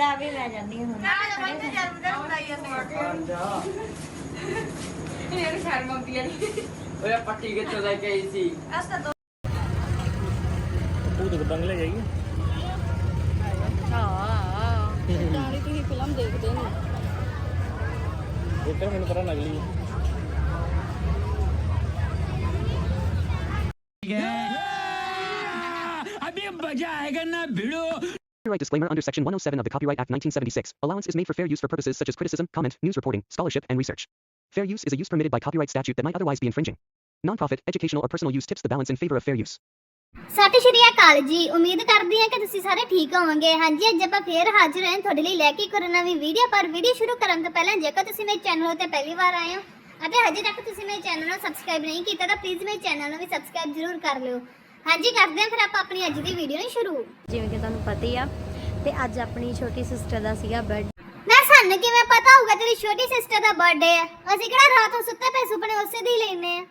ਲੈ ਵੀ ਮੈਂ ਜਾਂਦੀ ਹਾਂ ਹੁਣ ਓਏ ਪੱਟੀ ਕਿੱਥੋਂ ਲੈ ਕੇ ਆਈ ਸੀ? ਭੂਤ ਦੇ ਬੰਗਲੇ ਜਾਈਏ ਡਾਲੀ ਤੁਸੀਂ ਫਿਲਮ ਦੇਖਦੇ ਨੇ ਇੱਧਰ ਮੈਨੂੰ ਪਤਾ ਨਗਲੀ ਹੈ Copyright disclaimer under Section 107 of the Copyright Act 1976. Allowance is made for fair use for purposes such as criticism, comment, news reporting, scholarship, and research. Fair use is a use permitted by copyright statute that might otherwise be infringing. Nonprofit, educational, or personal use tips the balance in favor of fair use. ਸਤਿ ਸ਼੍ਰੀ ਅਕਾਲ ਜੀ ਉਮੀਦ ਕਰਦੀ ਹਾਂ ਕਿ ਤੁਸੀਂ ਸਾਰੇ ਠੀਕ ਹੋਵੋਗੇ ਹਾਂਜੀ ਅੱਜ ਆਪਾਂ ਫੇਰ ਹਾਜ਼ਰ ਹਾਂ ਤੁਹਾਡੇ ਲਈ ਲੈ ਕੇ ਇੱਕ ਹੋਰ ਨਵੀਂ ਵੀਡੀਓ ਪਰ ਵੀਡੀਓ ਸ਼ੁਰੂ ਕਰਨ ਤੋਂ ਪਹਿਲਾਂ ਜੇਕਰ ਤੁਸੀਂ ਮੇਰੇ ਚੈਨਲ ਉੱਤੇ ਪਹਿਲੀ ਵਾਰ ਆਏ ਹੋ ਅਤੇ ਹਜੇ ਤੱਕ ਤੁਸੀਂ ਮੇਰੇ ਚੈਨਲ ਨੂੰ ਸਬਸਕ੍ਰਾਈਬ ਨਹੀਂ ਕੀਤਾ ਤਾਂ ਪਲੀਜ਼ ਮੇਰੇ ਚੈਨਲ ਨੂੰ ਵੀ ਸਬਸਕ੍ਰਾਈਬ ਜ਼ਰੂਰ ਕਰ ਲਿਓ ਹਾਂਜੀ ਕਰਦੇ ਹਾਂ ਫਿਰ ਆਪਾਂ ਆਪਣੀ ਅੱਜ ਦੀ ਵੀਡੀਓ ਨੂੰ ਸ਼ੁਰੂ। ਜਿਵੇਂ ਕਿ ਤੁਹਾਨੂੰ ਪਤਾ ਹੀ ਆ ਤੇ ਅੱਜ ਆਪਣੀ ਛੋਟੀ ਸਿਸਟਰ ਦਾ ਸੀਗਾ ਬਰਥ ਨਾ ਸਾਨੂੰ ਕਿਵੇਂ ਪਤਾ ਹੋਊਗਾ ਤੇਰੀ ਛੋਟੀ ਸਿਸਟਰ ਦਾ ਬਰਥਡੇ ਹੈ ਅਸੀਂ ਕਿਹੜਾ ਰਾਤ ਨੂੰ ਸੁੱਤੇ ਪਏ ਸੁਪਨੇ ਉਸੇ ਦੀ ਲੈਨੇ ਆ।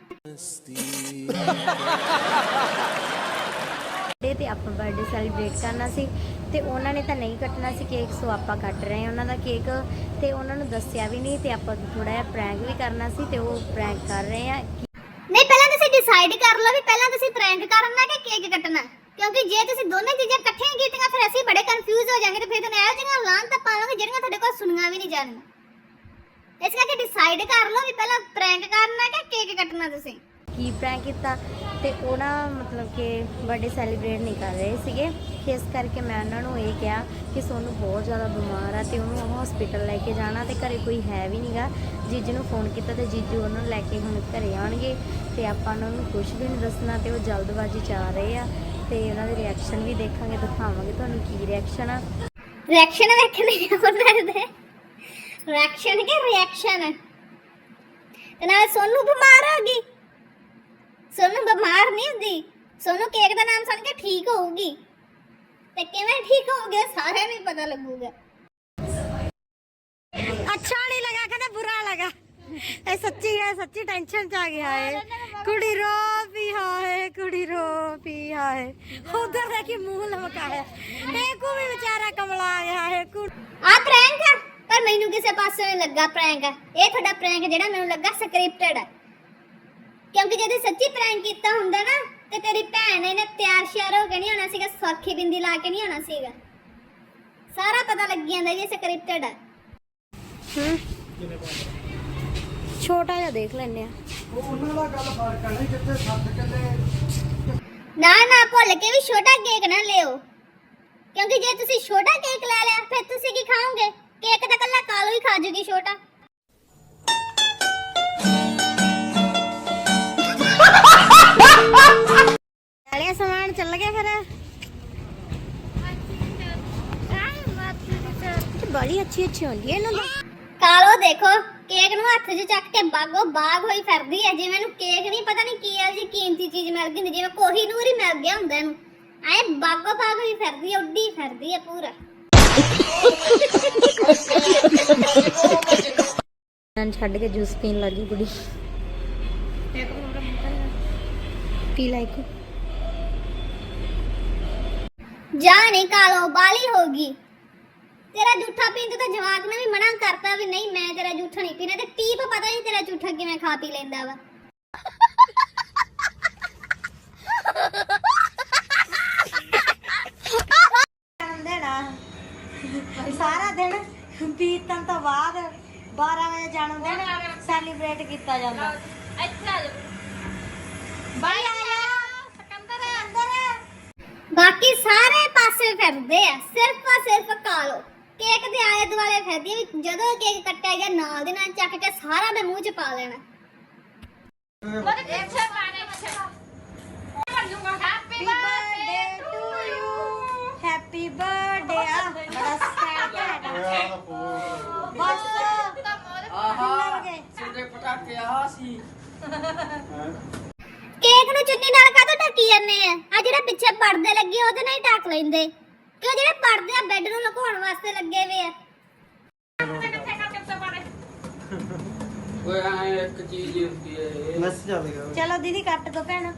ਡੇ ਤੇ ਆਪਾਂ ਬਰਥਡੇ ਸੈਲੀਬ੍ਰੇਟ ਕਰਨਾ ਸੀ ਤੇ ਉਹਨਾਂ ਨੇ ਤਾਂ ਨਹੀਂ ਕੱਟਣਾ ਸੀ ਕੇਕ ਸੋ ਆਪਾਂ ਕੱਟ ਰਹੇ ਹਾਂ ਉਹਨਾਂ ਦਾ ਕੇਕ ਤੇ ਉਹਨਾਂ ਨੂੰ ਦੱਸਿਆ ਵੀ ਨਹੀਂ ਤੇ ਆਪਾਂ ਥੋੜਾ ਜਿਹਾ ਪ੍ਰੈਂਕ ਵੀ ਕਰਨਾ ਸੀ ਤੇ ਉਹ ਪ੍ਰੈਂਕ ਕਰ ਰਹੇ ਆ ਨਹੀਂ ਪਹਿਲਾਂ ਤੁਸੀਂ ਡਿਸਾਈਡ ਕਰ ਲਓ ਵੀ ਪਹਿਲਾਂ ਤੁਸੀਂ ਪ੍ਰੈਂਕ ਕਰਨਾ ਕਿ ਕੇਕ ਕੱਟਣਾ। ਕਿਉਂਕਿ ਜੇ ਤੁਸੀਂ ਦੋਨੇ ਚੀਜ਼ਾਂ ਇਕੱਠੀਆਂ ਕੀਤੀਆਂ, ਫਿਰ ਅਸੀਂ ਬੜੇ ਕਨਫਿਊਜ਼ ਹੋ ਜਾਵਾਂਗੇ ਤੇ ਫਿਰ ਤੁਹਾਨੂੰ ਇਹੋ ਜਿਹੀਆਂ ਲਾਂ ਪਾਵਾਂਗੇ ਜਿਹੜੀਆਂ ਤੁਹਾਡੇ ਕੋਲ ਸੁਣੀਆਂ ਵੀ ਨਹੀਂ ਜਾਣੀਆਂ ਇਸ ਕਰਕੇ ਡਿਸਾਈਡ ਕਰ ਲਓ ਵੀ ਪਹਿਲਾਂ ਪ੍ਰੈਂਕ ਕਰਨਾ ਕਿ ਕੇਕ ਕੱਟਣਾ ਤੁਸੀਂ। ਕੀ ਪ੍ਰੈਂਕ ਕੀਤਾ? ਤੇ ਉਹਨਾਂ ਮਤਲਬ ਕਿ ਬਰਥਡੇ ਸੈਲੀਬ੍ਰੇਟ ਨਹੀਂ ਕਰ ਰਹੇ ਸੀਗੇ। ਇਸ ਕਰਕੇ ਮੈਂ ਉਹਨਾਂ ਨੂੰ ਇਹ ਕਿਹਾ ਕਿ ਸੋਨੂੰ ਬਹੁਤ ਜ਼ਿਆਦਾ ਬਿਮਾਰ ਆ ਤੇ ਉਹਨੂੰ ਹਸਪੀਟਲ ਲੈ ਕੇ ਜਾਣਾ ਤੇ ਘਰੇ ਕੋਈ ਹੈ ਵੀ ਨਹੀਂਗਾ ਜੀਜੂ ਨੂੰ ਫੋਨ ਕੀਤਾ ਤੇ ਜੀਜੂ ਉਹਨਾਂ ਨੂੰ ਲੈ ਕੇ ਹੁਣ ਘਰੇ ਆਉਣਗੇ ਤੇ ਆਪਾਂ ਉਹਨਾਂ ਨੂੰ ਕੁਝ ਵੀ ਨਹੀਂ ਦੱਸਣਾ ਤੇ ਉਹ ਜਲਦਬਾਜ਼ੀ ਚ ਆ ਰਹੇ ਆ ਤੇ ਉਹਨਾਂ ਦੇ ਰਿਐਕਸ਼ਨ ਵੀ ਦੇਖਾਂਗੇ, ਦਿਖਾਵਾਂਗੇ ਤੁਹਾਨੂੰ ਕੀ ਰਿਐਕਸ਼ਨ ਆ। ਰਿਐਕਸ਼ਨ ਵੇਖਣੇ ਉਹਨਾਂ ਦੇ ਰਿਐਕਸ਼ਨ ਕਿ ਰਿਐਕਸ਼ਨ ਤੇ ਨਾਲ ਸੋਨੂੰ ਬਿਮਾਰ ਹੋ ਗਈ। ਸੋਨੂੰ ਬਿਮਾਰ ਨਹੀਂ ਹੁੰਦੀ। ਸੋਨੂੰ ਕੇਕ ਦਾ ਨਾਮ ਸੁਣ ਕੇ ਠੀਕ ਹੋਊਗੀ। ਤੇ ਕਿਵੇਂ ਠੀਕ ਹੋਊਗੀ ਉਹ ਸਾਰਿਆਂ ਨੂੰ ਹੀ ਪਤਾ ਲੱਗੂਗਾ। ਅੱਛਾ ਨਹੀਂ ਲਗਾ ਕਹਿੰਦਾ ਬੁਰਾ ਲਗਾ। ਇਹ ਸੱਚੀ ਹੈ ਸੱਚੀ ਟੈਨਸ਼ਨ ਚ ਆ ਗਿਆ ਹੈ ਕੁੜੀ ਰੋ ਪੀ ਹਾਏ ਕੁੜੀ ਰੋ ਪੀ ਹਾਏ। ਉਧਰ ਦੇਖੀ ਮੂੰਹ ਲਮਕਾਇਆ ਇਹ ਕੋ ਵੀ ਵਿਚਾਰਾ ਕਮਲਾ ਆ ਗਿਆ ਹੈ ਕੁੜੀ ਆ ਪ੍ਰੈਂਕ ਆ ਪਰ ਮੈਨੂੰ ਕਿਸੇ ਪਾਸੇ ਨਹੀਂ ਲੱਗਾ ਪ੍ਰੈਂਕ ਇਹ ਤੁਹਾਡਾ ਪ੍ਰੈਂਕ ਜਿਹੜਾ ਮੈਨੂੰ ਲੱਗਾ ਸਕ੍ਰਿਪਟਡ ਹੈ ਕਿਉਂਕਿ ਜੇ ਤੁਸੀਂ ਸੱਚੀ ਪ੍ਰੈਂਕ ਕੀਤਾ ਹੁੰਦਾ ਨਾ ਤੇ ਤੇਰੀ ਭੈਣ ਨੇ ਤਿਆਰ ਸ਼ਿਆਰ ਹੋ ਕੇ ਨਹੀਂ ਆਉਣਾ ਸੀਗਾ ਸੁਰਖੀ ਬਿੰਦੀ ਲਾ ਕੇ ਨਹੀਂ ਆਉਣਾ ਸੀਗਾ। ਸਾਰਾ ਪਤਾ ਲੱਗ ਜਾਂਦਾ ਜੀ ਸਕ੍ਰਿਪਟਡ ਹੈ? ਹੂੰ ਛੋਟਾ ਜਿਹਾ ਦੇਖ ਲੈਨੇ ਆ ਨਾ ਨਾ ਭੁੱਲ ਕੇ ਵੀ ਛੋਟਾ ਕੇਕ ਨਾ ਲਿਓ। ਕਿਉਂਕਿ ਜੇ ਤੁਸੀਂ ਛੋਟਾ ਕੇਕ ਲੈ ਲਿਆ ਫਿਰ ਤੁਸੀਂ ਕੀ ਖਾਓਗੇ? ਕੇਕ ਤਾਂ ਕੱਲਾ ਕਾਲੋ ਹੀ ਖਾ ਜੂਗੀ ਛੋਟਾ। ਨਾਲੇ ਸਮਾਨ ਚੱਲ ਗਿਆ ਫਿਰ। ਬੜੀ ਅੱਛੀ ਅੱਛੀ ਹੁੰਦੀ ਹੈ ਇਹਨਾਂ ਦਾ। ਕਾਲੋ ਦੇਖੋ ਕੇਕ ਨੂੰ ਹੱਥ 'ਚ ਚੱਕ ਕੇ ਬਾਗੋ ਬਾਗ ਹੋਈ ਫਿਰਦੀ ਹੈ। ਜਿਵੇਂ ਇਹਨੂੰ ਕੇਕ ਨਹੀਂ ਪਤਾ ਨਹੀਂ ਕੀ ਹੈ ਜੀ ਕੀਮਤੀ ਚੀਜ਼ ਮਿਲ ਗਈ ਹੁੰਦੀ, ਜਿਵੇਂ ਕੋਹੀ ਨੂਰ ਹੀ ਮਿਲ ਗਿਆ ਹੁੰਦਾ ਇਹਨੂੰ। ਐ ਬਾਗੋ ਬਾਗ ਹੋਈ ਫਿਰਦੀ ਹੈ ਉੱਡੀ ਫਿਰਦੀ ਹੈ ਪੂਰਾ। ਨਾਂ ਛੱਡ ਕੇ ਜੂਸ ਪੀਣ ਲੱਗੀ ਕੁੜੀ। ਪੀ ਲੈ ਇੱਕ ਜਾ ਨਹੀਂ ਕਾਲੋ ਬਾਲੀ ਹੋਗੀ ਤੇਰਾ ਜੂਠਾ ਪੀਣ ਤੋਂ ਜਵਾਕ ਨੇ ਵੀ ਮਨਾ ਕਰਤਾ ਵੀ ਨਹੀਂ ਮੈਂ ਤੇਰਾ ਜੂਠਾ ਨਹੀਂ ਪੀਣਾ। ਤੇ ਟੀਪ ਪਤਾ ਨਹੀਂ ਤੇਰਾ ਜੂਠਾ ਕਿਵੇਂ ਖਾ ਪੀ ਲੈਂਦਾ ਵਾ। ਦੇਣਾ ਸਾਰਾ ਦਿਨ ਬੀਤਣ ਤੋਂ ਬਾਅਦ 12 ਵਜੇ ਜਨਮ ਦਿਨ ਸੈਲੀਬ੍ਰੇਟ ਕੀਤਾ ਜਾਂਦਾ। ਬਾਈ ਆਇਆ ਸਕੰਦਰ ਅੰਦਰ ਬਾਕੀ ਸਾਰੇ ਫਿਰਦੇ ਆ ਸਿਰਫ ਆ ਸਿਰਫ ਕਾਲੋ ਕੇਕ ਦੇ ਆਲੇ ਦੁਆਲੇ ਫਿਰਦੀ ਆ ਵੀ ਜਦੋਂ ਕੇਕ ਕੱਟਿਆ ਗਿਆ ਨਾਲ ਦੇ ਨਾਲ ਚੱਕ ਕੇ ਸਾਰਾ ਦੇ ਮੂੰਹ 'ਚ ਪਾ ਲੈਣਾ। Happy birthday to you happy birthday ਆ। ਬੜਾ ਸੈਡ ਹੈ ਬਸ। ਆਹਾ। ਸਿੱਧੇ ਪਟਾਕੇ ਆ ਸੀ ਕੇਕ ਨੂੰ ਚੁੰਨੀ ਨਾਲ ਕਾਹਤੋਂ ਢੱਕੀ ਜਾਂਦੇ ਆ? ਆ ਜਿਹੜਾ ਪਿੱਛੇ ਪਰਦੇ ਲੱਗੇ ਉਹਦੇ ਨਾਲ ਹੀ ਢੱਕ ਲੈਂਦੇ। ਕਿਉਂ ਜਿਹੜੇ ਪਰਦੇ ਆ ਬੈੱਡ ਨੂੰ ਲੁਕਾਉਣ ਵਾਸਤੇ ਲੱਗੇ ਵੇ ਆ। ਓਏ ਐ ਇੱਕ ਚੀਜ਼ ਹੀ ਹੁੰਦੀ ਹੈ ਇਹ। ਮੈਸੇਜ ਚੱਲੇਗਾ ਚਲੋ ਦੀਦੀ ਕੱਟ ਦੋ ਭੈਣ।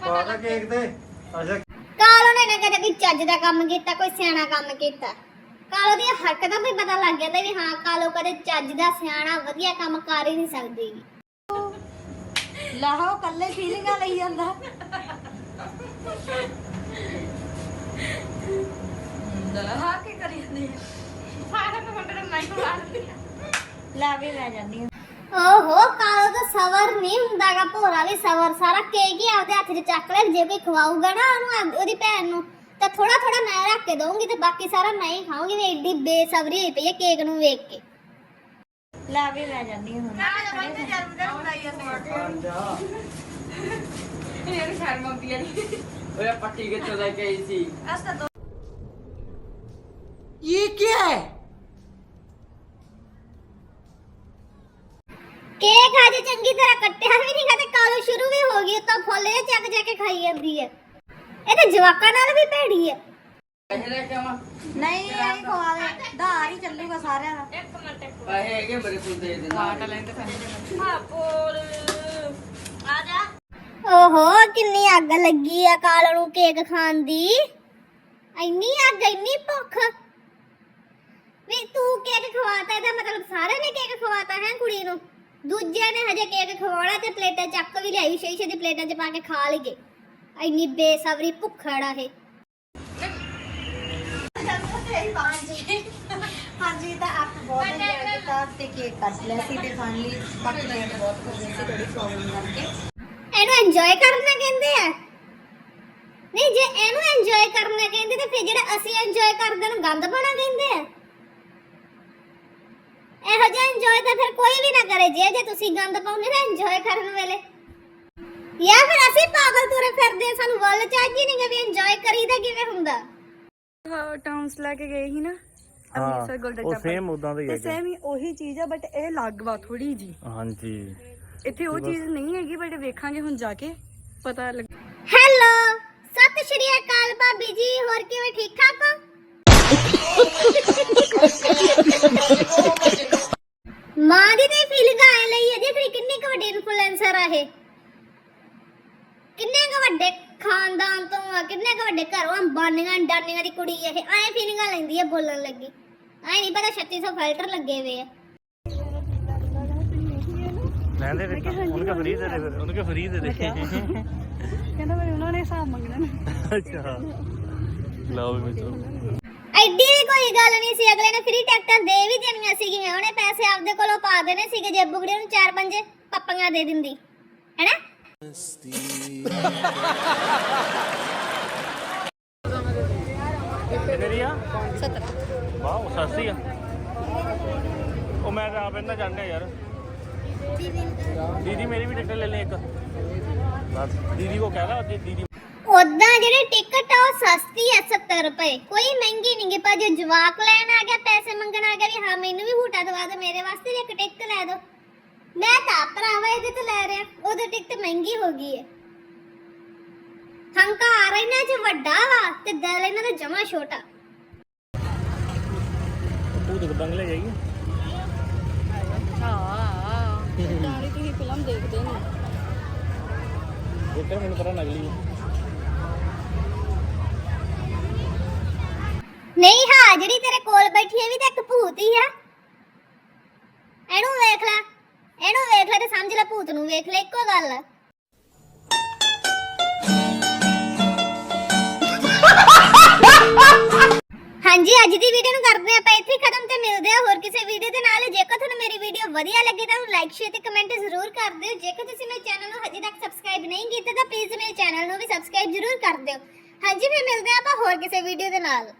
ਪਾਦਾ ਕੇਕ ਤੇ। ਅੱਛਾ ਕਾਲੋ ਨੇ ਨੇ ਕਦੇ ਕੋਈ ਚੱਜ ਦਾ ਕੰਮ ਕੀਤਾ ਕੋਈ ਸਿਆਣਾ ਕੰਮ ਕੀਤਾ? ਕਾਲੋ ਦੀ ਹਰਕਤਾਂ ਹੀ ਪਤਾ ਲੱਗ ਜਾਂਦਾ ਵੀ ਹਾਂ ਕਾਲੋ ਕਦੇ ਚੱਜ ਦਾ ਸਿਆਣਾ ਵਧੀਆ ਕੰਮ ਕਰ ਹੀ ਨਹੀਂ ਸਕਦੀ। ਲਾਹੋ ਕੱਲੇ ਫੀਲਿੰਗਾਂ ਲਈ ਜਾਂਦਾ। ਲੈ ਵੀ ਮੈਂ ਜਾਂਦੀ ਹਾਂ ਓਹੋ ਕਾਲੋ ਤਾਂ ਸਵਰ ਨਹੀਂ ਹੁੰਦਾਗਾ ਭੋਰਾ ਵੀ ਸਵਰ ਸਾਰਾ ਕੇਕ ਹੀ ਆਪਦੇ ਹੱਥ 'ਚ ਚੱਕ ਲੈ ਜੇ ਕੋਈ ਖਵਾਊਗਾ ਨਾ ਉਹਨੂੰ ਆਪ- ਉਹਦੀ ਭੈਣ ਨੂੰ ਤਾਂ ਥੋੜਾ ਥੋੜਾ ਮੈਂ ਰੱਖ ਕੇ ਦਊਂਗੀ ਤੇ ਬਾਕੀ ਸਾਰਾ ਮੈਂ ਹੀ ਖਾਊਂਗੀ ਵੀ ਐਡੀ ਬੇਸਬਰੀ ਹੋਈ ਪਈ ਹੈ ਕੇਕ ਨੂੰ ਵੇਖ ਕੇ। ਲੈ ਵੀ ਮੈਂ ਜਾਂਦੀ ਹਾਂ ਹੁਣ ਓਏ ਪੱਟੀ ਕਿੱਥੋਂ ਲੈ ਕੇ ਆਈ ਸੀ? ਕੇਕ ਅਜੇ ਚੰਗੀ ਤਰ੍ਹਾਂ ਕੱਟਿਆ ਵੀ ਨਹੀਂ ਤੇ ਕਾਲੋ ਸ਼ੁਰੂ ਵੀ ਹੋ ਗਈ ਤਾਂ ਫੁੱਲ ਜੇ ਚੱਕ ਜਾ ਕੇ ਖਾਈ ਜਾਂਦੀ ਹੈ ਇਹ ਤਾਂ ਜਵਾਕਾਂ ਨਾਲ ਵੀ ਭੈੜੀ ਹੈ ਪੈਸੇ ਲੈ ਕੇ ਆਵਾਂ ਨਹੀਂ ਇਹ ਖਵਾ ਦੇ ਧਾਰ ਹੀ ਚੱਲੂਗਾ ਸਾਰਿਆਂ ਦਾ ਪੈਸੇ ਹੈਗੇ ਮੇਰੇ ਕੋਲ ਦੇ ਦੇਣਾ ਓਹੋ ਕਿੰਨੀ ਅੱਗ ਲੱਗੀ ਆ ਕਾਲੋ ਨੂੰ ਕੇਕ ਖਾਣ ਦੀ ਇੰਨੀ ਅੱਗ ਇੰਨੀ ਭੁੱਖ ਤੂੰ ਕੇਕ ਖਵਾਤਾ ਇਹਦਾ ਮਤਲਬ ਸਾਰਿਆਂ ਨੇ ਕੇਕ ਖਵਾਤਾ ਹੈ ਕੁੜੀ ਨੂੰ? ਦੂਜਿਆਂ ਨੇ ਹਜੇ ਕੇਕ ਖਵਾਉਣਾ ਤੇ ਪਲੇਟਾਂ ਚੱਕ ਵੀ ਲਿਆਈ ਸ਼ੀਸ਼ੇ ਦੀ ਪਲੇਟਾਂ 'ਚ ਪਾ ਕੇ ਖਾ ਲਈਏ। ਇੰਨੀ ਬੇਸਬਰੀ ਭੁੱਖੜ ਇਹ। ਹਾਂਜੀ ਤਾਂ ਆਪ ਬਹੁਤ ਇੰਜੋਏ ਕੀਤਾ ਤੇ ਕੇਕ ਕੱਟ ਲਿਆ ਸੀ ਤੇ ਫਾਈਨਲੀ ਬਾਕੀ ਲੇਟ ਬਹੁਤ ਹੋ ਗਈ ਸੀ ਥੋੜੀ ਪ੍ਰੋਬਲਮ ਕਰਕੇ। ਇਹਨੂੰ ਇੰਜੋਏ ਕਰਨਾ ਕਹਿੰਦੇ ਆ? ਨਹੀਂ ਜੇ ਇਹਨੂੰ ਇੰਜੋਏ ਕਰਨਾ ਕਹਿੰਦੇ ਤੇ ਫਿਰ ਜਿਹੜਾ ਅਸੀਂ ਇੰਜੋਏ ਕਰਦੇ ਨੂੰ ਗੰਦ ਪਾਣਾ ਕਹਿੰਦੇ ਆ? ਇਹੋ ਜਿਹਾ ਇੰਜੋਏ ਤਾਂ ਫਿਰ ਕੋਈ ਵੀ ਨਾ ਕਰੇ ਜੇ ਜੇ ਤੁਸੀਂ ਗੰਦ ਪਾਉਂਦੇ ਨਾ ਇੰਜੋਏ ਕਰਨ ਵੇਲੇ। ਜਾਂ ਫਿਰ ਅਸੀਂ ਪਾਗਲ ਤੁਰੇ ਫਿਰਦੇ ਆ, ਸਾਨੂੰ ਵੱਲ ਚਾਹੀਦੀ ਨਹੀਂ ਕਿ ਵੀ ਇੰਜੋਏ ਕਰੀਦਾ ਕਿਵੇਂ ਹੁੰਦਾ। ਟਾਊਨਸ ਲੈ ਕੇ ਗਏ ਸੀ ਨਾ ਹਾਂ ਉਹ ਟੈਂਪਲ। ਸੇਮ ਉਦਾਂ ਦਾ ਹੀ ਤੇ ਹੈ ਸੇਮ ਹੀ ਉਹੀ ਚੀਜ਼ ਆ ਬਟ ਇਹ ਅਲੱਗ ਵਾ ਥੋੜੀ ਜੀ ਹਾਂਜੀ। ਇੱਥੇ ਉਹ ਚੀਜ਼ ਨਹੀਂ ਹੈਗੀ ਬਟ ਵੇਖਾਂਗੇ ਹੁਣ ਜਾ ਕੇ ਪਤਾ ਲੱਗ ਹੈਲੋ ਸਤਿ ਸ਼੍ਰੀ ਅਕਾਲ ਭਾਬੀ ਜੀ ਹੋਰ ਕਿਵੇਂ ਠੀਕ ਠਾਕ ਹੋ ਮਾਂ ਦੀ ਤੇ ਫੀਲਿੰਗ ਆਏ ਲਈ ਹੈ ਜੇ ਕਿੰਨੀ ਕੁ ਵੱਡੀ ਇਨਫਲੂਐਂਸਰ ਆ ਇਹ ਕਿੰਨੇ ਕੁ ਵੱਡੇ ਖਾਨਦਾਨ ਤੋਂ ਆ ਕਿੰਨੇ ਕੁ ਵੱਡੇ ਘਰੋਂ ਅੰਬਾਨੀਆਂ ਡਾਨੀਆਂ ਦੀ ਕੁੜੀ ਇਹ ਐ ਫੀਲਿੰਗਾਂ ਲੈਂਦੀ ਹੈ ਬੋਲਣ ਲੱਗੀ। ਐ ਨਹੀਂ ਪਤਾ 3600 ਫਿਲਟਰ ਲੱਗੇ ਹੋਏ ਆ। ਲੈਂਦੇ ਦੇ ਉਹਨਾਂ ਫਰੀ ਦੇ ਦੇ ਫਿਰ ਉਹਨਾਂ ਫਰੀ ਦੇ ਦੇ। ਕਹਿੰਦਾ ਮੈਂ ਉਹਨਾਂ ਨੇ ਹਿਸਾਬ ਮੰਗਣਾ ਅੱਛਾ। ਲਓ ਵੀ ਮਿੱਤਰੋ। ਐਡੀ ਵੀ ਕੋਈ ਗੱਲ ਨਹੀਂ ਸੀ ਅਗਲੇ ਨੇ ਫ੍ਰੀ ਦੇ ਵੀ ਦੇਣੀਆਂ ਸੀਗੀਆਂ ਉਹਨੇ ਪੈਸੇ ਆਪਦੇ ਕੋਲੋਂ ਪਾ ਦੇਣੇ ਸੀਗੇ ਜੇ ਬੁਗੜੇ ਨੂੰ ਚਾਰ ਪੰਜ ਪੱਪੀਆਂ ਦੇ ਦਿੰਦੀ। ਹੈਨਾ? ਕਿੰਨੇ ਆ 70 ਵਾਓ ਸਸਤੀ ਆ। ਉਹ ਮੈਂ ਤਾਂ ਆਪ ਇਹਨਾਂ ਜਾਣਦਾ ਯਾਰ। ਦੀਦੀ ਮੇਰੀ ਵੀ ਟਿਕਟ ਲੈ ਲੈ ਇੱਕ। ਬਸ ਦੀਦੀ ਕੋ ਕਹਿ ਲਾ ਦੀ- ਦੀਦੀ ਉਦਾਂ ਜਿਹੜੀ ਟਿਕਟ ਆ ਉਹ ਸਸਤੀ ਹੈ 70 ਰੁਪਏ। ਕੋਈ ਮਹਿੰਗੀ ਨਹੀਂ ਗੀ ਪਰ ਜੇ ਜਵਾਕ ਲੈਣ ਆ ਗਿਆ ਪੈਸੇ ਮੰਗਣ ਆ ਗਿਆ ਵੀ ਹਾਂ ਮੈਨੂੰ ਵੀ ਹੂਟਾ ਦਵਾ ਦੇ ਮੇਰੇ ਵਾਸਤੇ ਇੱਕ ਟਿਕਟ ਲੈ ਦਿਓ ਮੈਂ ਤਾਂ ਭਰਾਵਾ ਇਹਦੇ ਤੋਂ ਲੈ ਰਿਹਾ। ਉਹਦੀ ਟਿਕਟ ਮਹਿੰਗੀ ਹੋ ਗਈ ਹੈ ਹੰਕਾਰ ਇਹਨਾਂ 'ਚ ਵੱਡਾ ਵਾ ਤੇ ਦਿਲ ਇਹਨਾਂ ਦਾ ਜਮਾ ਛੋਟਾ। ਭੂਤ ਬੰਗਲੇ ਜਾਈਏ। ਸਾਰੀ ਤੁਸੀਂ ਫਿਲਮ ਦੇਖਦੇ ਨੇ ਇੱਧਰ ਮੈਨੂੰ ਪਤਾ ਨਗਲੀ ਹੈ ਨਹੀਂ ਹਾਂ ਜਿਹੜੀ ਤੇਰੇ ਕੋਲ ਬੈਠੀ ਹੈ ਵੀ ਤਾਂ ਇੱਕ ਭੂਤ ਹੀ ਆ। ਇਹਨੂੰ ਵੇਖ ਲੈ। ਇਹਨੂੰ ਵੇਖ ਲੈ ਤੇ ਸਮਝ ਲੈ ਭੂਤ ਨੂੰ, ਵੇਖ ਲੈ ਇੱਕੋ ਗੱਲ। ਆ ਹਾਂਜੀ, ਅੱਜ ਦੀ ਵੀਡੀਓ ਨੂੰ ਕਰਦੇ ਆਪਾਂ ਇੱਥੇ ਹੀ ਖਤਮ ਤੇ ਮਿਲਦੇ ਆ ਹੋਰ ਕਿਸੇ ਵੀਡੀਓ ਦੇ ਨਾਲ। ਜੇਕਰ ਤੁਹਾਨੂੰ ਮੇਰੀ ਵੀਡੀਓ ਵਧੀਆ ਲੱਗੇ ਤਾਂ ਲਾਈਕ ਸ਼ੇਅਰ ਤੇ ਕਮੈਂਟ ਜ਼ਰੂਰ ਕਰ ਦਿਓ। ਜੇਕਰ ਤੁਸੀਂ ਮੇਰੇ ਚੈਨਲ ਨੂੰ ਹਜੇ ਤੱਕ ਸਬਸਕ੍ਰਾਈਬ ਨਹੀਂ ਕੀਤਾ ਤਾਂ ਪਲੀਜ਼ ਮੇਰੇ ਚੈਨਲ ਨੂੰ ਵੀ ਸਬਸਕ੍ਰਾਈਬ ਜ਼ਰੂਰ ਕਰ ਦਿਓ। ਹਾਂਜੀ, ਫਿਰ ਮਿਲਦੇ ਆ ਆਪਾਂ ਹੋਰ ਕਿਸੇ ਵੀਡੀਓ ਦੇ ਨਾਲ।